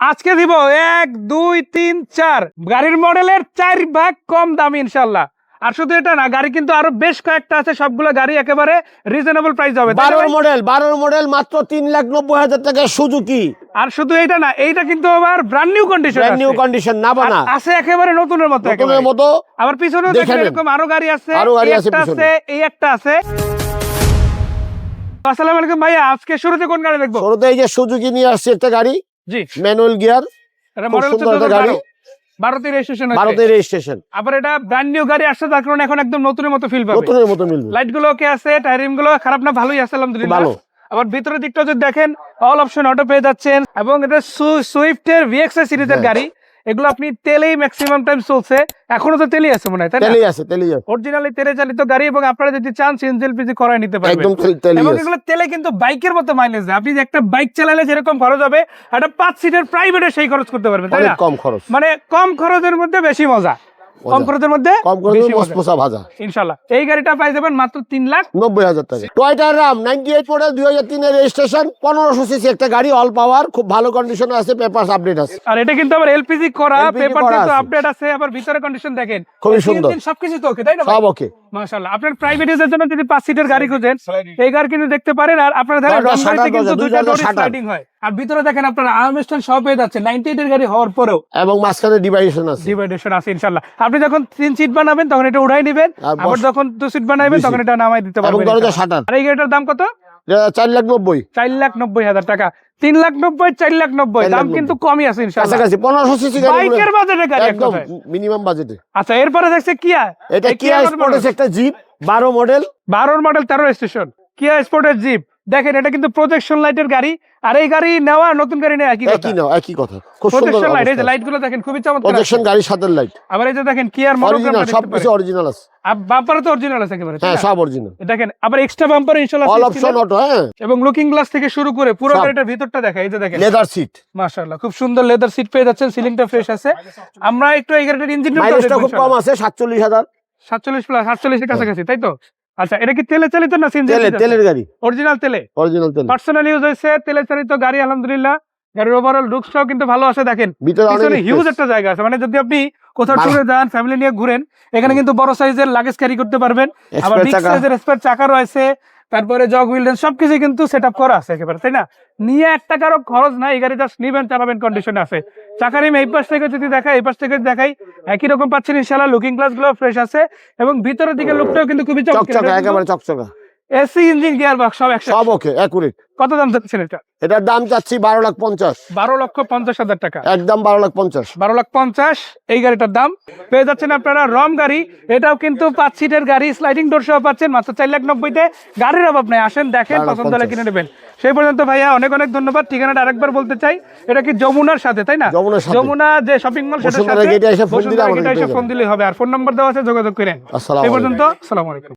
আজকে দিব এক দুই তিন চার। গাড়ির মডেলের চার ভাগ কম দাম ইনশাল্লাহ আর শুধু এটা না গাড়ি কিন্তু আরও বেশ কয়েকটা আছে সবগুলো গাড়ি একেবারে রিজনেবল প্রাইস হবে। বারোর মডেল বারোর মডেল মাত্র তিন লাখ নব্বই হাজার টাকা সুজুকি। আর শুধু এইটা না এইটা কিন্তু আবার brand new condition brand new condition না বানা আছে একেবারে নতুনের মতো নতুনের। মতো আবার পিছনেও দেখে দেখেন এরকম আরও গাড়ি আছে আরও গাড়ি আছে পিছনে। আছে এই একটা আছে। আসসালামু আলাইকুম ভাইয়া আজকে শুরুতে কোন গাড়ি দেখব? শুরুতে এই যে সুজুকি নিয়ে আসছে একটা গাড়ি। জি। ম্যানুয়াল গিয়ার এটা খুব মডেল হচ্ছে সুন্দর গাড়ি। ভারতের রেজিস্ট্রেশন ভারতের রেজিস্ট্রেশন আবার এটা ব্র্যান্ড নিউ গাড়ি আসছে তার কারণে এখন একদম নতুনের মতো ফিল পাবে। নতুনের মতো মিলবে লাইটগুলো ওকে আছে টায়ারিংগুলো খারাপ না ভালোই আছে আলহামদুলিল্লাহ। ভালো। আবার ভিতরের দিকটা যদি দেখেন অল অপশন অটো পেয়ে যাচ্ছেন। এবং এটা সুইফটের ভিএক্স সিরিজের। গাড়ি। এগুলো আপনি তেলেই ম্যাক্সিমাম টাইম চলছে। এখনও তো তেলেই আছে মনে হয় তেলেই আছে তেলেই আছে। অরিজিনালি তেলে চালিত গাড়ি এবং আপনারা যদি চান সিএনজি এলপিজি করাই নিতে পারবেন। একদম তেলেই আছে। এগুলো তেলে কিন্তু বাইকের মতো মাইলেজ দেয়। আপনি একটা বাইক চালালে যেরকম খরচ হবে একটা পাঁচ সিটের প্রাইভেটে সেই খরচ করতে পারবেন তাই না? কম খরচ। মানে কম খরচের মধ্যে বেশি মজা। কম খরচের মধ্যে কম বেশি ভাজা। ইনশাল্লাহ এই গাড়িটা পাই যাবেন মাত্র তিন লাখ। নব্বই হাজার টাকা। রাম নাইনটি এইট মডেল দুই হাজার তিনের রেজিস্ট্রেশন পনেরোশো সিসি একটা গাড়ি অল পাওয়ার খুব ভালো কন্ডিশনে আছে পেপার আপডেট আছে। আর এটা কিন্তু আবার এলপিজি করা LPG পেপার করা তো আপডেট আছে আবার ভিতরে কন্ডিশন দেখেন। AC সুন্দর। সবকিছু তো ওকে তাই না সব ওকে মাশাআল্লাহ। আপনার প্রাইভেট ইউজের জন্য যদি পাঁচ সিটের গাড়ি খুঁজেন এই গাড়ি কিন্তু দেখতে পারেন আর আপনার কিন্তু দরজা ডোর স্লাইডিং হয়। আর ভিতরে দেখেন আপনার আর্মস্টন সব পেয়ে যাচ্ছে 98 এর গাড়ি হওয়ার পরেও এবং মাঝখানে ডিভাইডেশন আছে। ডিভাইডেশন আছে ইনশাআল্লাহ আপনি যখন তিন সিট বানাবেন তখন এটা উড়াই নেবেন। আবার যখন দু সিট বানাবেন তখন এটা নামাই দিতে পারবেন আর এই গাড়িটার দাম কত? চার লাখ নব্বই। চার লাখ নব্বই হাজার টাকা। তিন লাখ নব্বই চার লাখ নব্বই। দাম কিন্তু কমই আছে কাছাকাছি পনেরোশো সিসি বাইকের বাজেটে গাড়ি একদম মিনিমাম বাজেটে আচ্ছা এরপরে দেখছে কিয়া এটা কিয়া স্পোর্টেস। একটা জিপ বারো মডেল বারোর মডেল তেরো স্টেশন কিয়া স্পোর্টের জিপ দেখেন এটা কিন্তু প্রজেকশন লাইটের গাড়ি আর এই গাড়ি নেওয়া নতুন গাড়ি নেওয়া একই কথা। একই কথা। খুব সুন্দর প্রজেকশন লাইট এই যে অবস্থা। লাইটগুলো দেখেন খুবই চমৎকার প্রজেকশন। গাড়ির সাথে লাইট আবার এই যে দেখেন কিয়ার মনোগ্রাম অরিজিনাল সব কিছু অরিজিনাল আছে। আর বাম্পারে তো অরিজিনাল আছে একেবারে হ্যাঁ সব অরিজিনাল দেখেন আবার এক্সট্রা বাম্পার ইনশাআল্লাহ অল অপশন অটো হ্যাঁ। এবং লুকিং গ্লাস থেকে শুরু করে পুরো গাড়িটার ভিতরটা দেখা এই যে দেখেন। লেদার সিট মাশাআল্লাহ খুব সুন্দর লেদার সিট পেয়ে যাচ্ছেন সিলিংটা ফ্রেশ আছে। আমরা একটু এই গাড়িটার ইঞ্জিন মাইলেজটা খুব কম আছে সাতচল্লিশ হাজার। সাতচল্লিশ প্লাস সাতচল্লিশের কাছাকাছি তাই তো? আচ্ছা এটা কি তেলে চালিত না সিএনজি তেলের তেলের গাড়ি। অরিজিনাল তেলে? অরিজিনাল তেলে। পার্সোনাল ইউজ হয়েছে তেলে চালিত গাড়ি আলহামদুলিল্লাহ। গাড়ির ওভারঅল লুকসটাও কিন্তু ভালো আছে দেখেন। ভিতরে হিউজ একটা জায়গা আছে। মানে যদি আপনি কোথাও। ট্যুরে যান ফ্যামিলি নিয়ে ঘুরেন এখানে কিন্তু বড় সাইজের লাগেজ ক্যারি করতে পারবেন। আবার বিগ সাইজের স্পেয়ার চাকা রয়েছে। তারপরে জগ উইল্ডেন সবকিছু কিন্তু সেট আপ করা আছে একেবারে তাই না? নিয়ে এক টাকারও খরচ নাই এই গাড়ি জাস্ট নিবেন চালাবেন কন্ডিশনে আছে। চাকার রিম এই পাশ থেকে যদি দেখাই এই পাশ থেকে দেখাই একই রকম পাচ্ছেন ইনশাল্লাহ লুকিং গ্লাসগুলো ফ্রেশ আছে এবং ভিতরের দিকে লুকটাও কিন্তু খুবই চকচকা একেবারে চকচকা। এসি ইঞ্জিন গিয়ার বক্স সব একসাথে। সব ওকে কত দাম চাচ্ছেন এটা? এটার দাম চাচ্ছি বারো লাখ পঞ্চাশ। বারো লক্ষ পঞ্চাশ হাজার টাকা। একদম বারো লাখ পঞ্চাশ। বারো লাখ পঞ্চাশ এই গাড়িটার দাম। পেয়ে যাচ্ছেন আপনারা রম গাড়ি। এটাও কিন্তু পাঁচ সিটের গাড়ি স্লাইডিং ডোর সহ পাচ্ছেন মাত্র চার লাখ নব্বইতে। গাড়ির অভাব নাই আসেন দেখেন পছন্দ হলে কিনে নেবেন। সেই পর্যন্ত ভাইয়া অনেক অনেক ধন্যবাদ। ঠিকানাটা আরেকবার বলতে চাই এটা কি যমুনার সাথে তাই না? যমুনা যে শপিং মল সেটার সাথে। ফোন দিলে হবে। আর ফোন নম্বর দেওয়া আছে যোগাযোগ করেন। সেই পর্যন্ত আসসালামু আলাইকুম।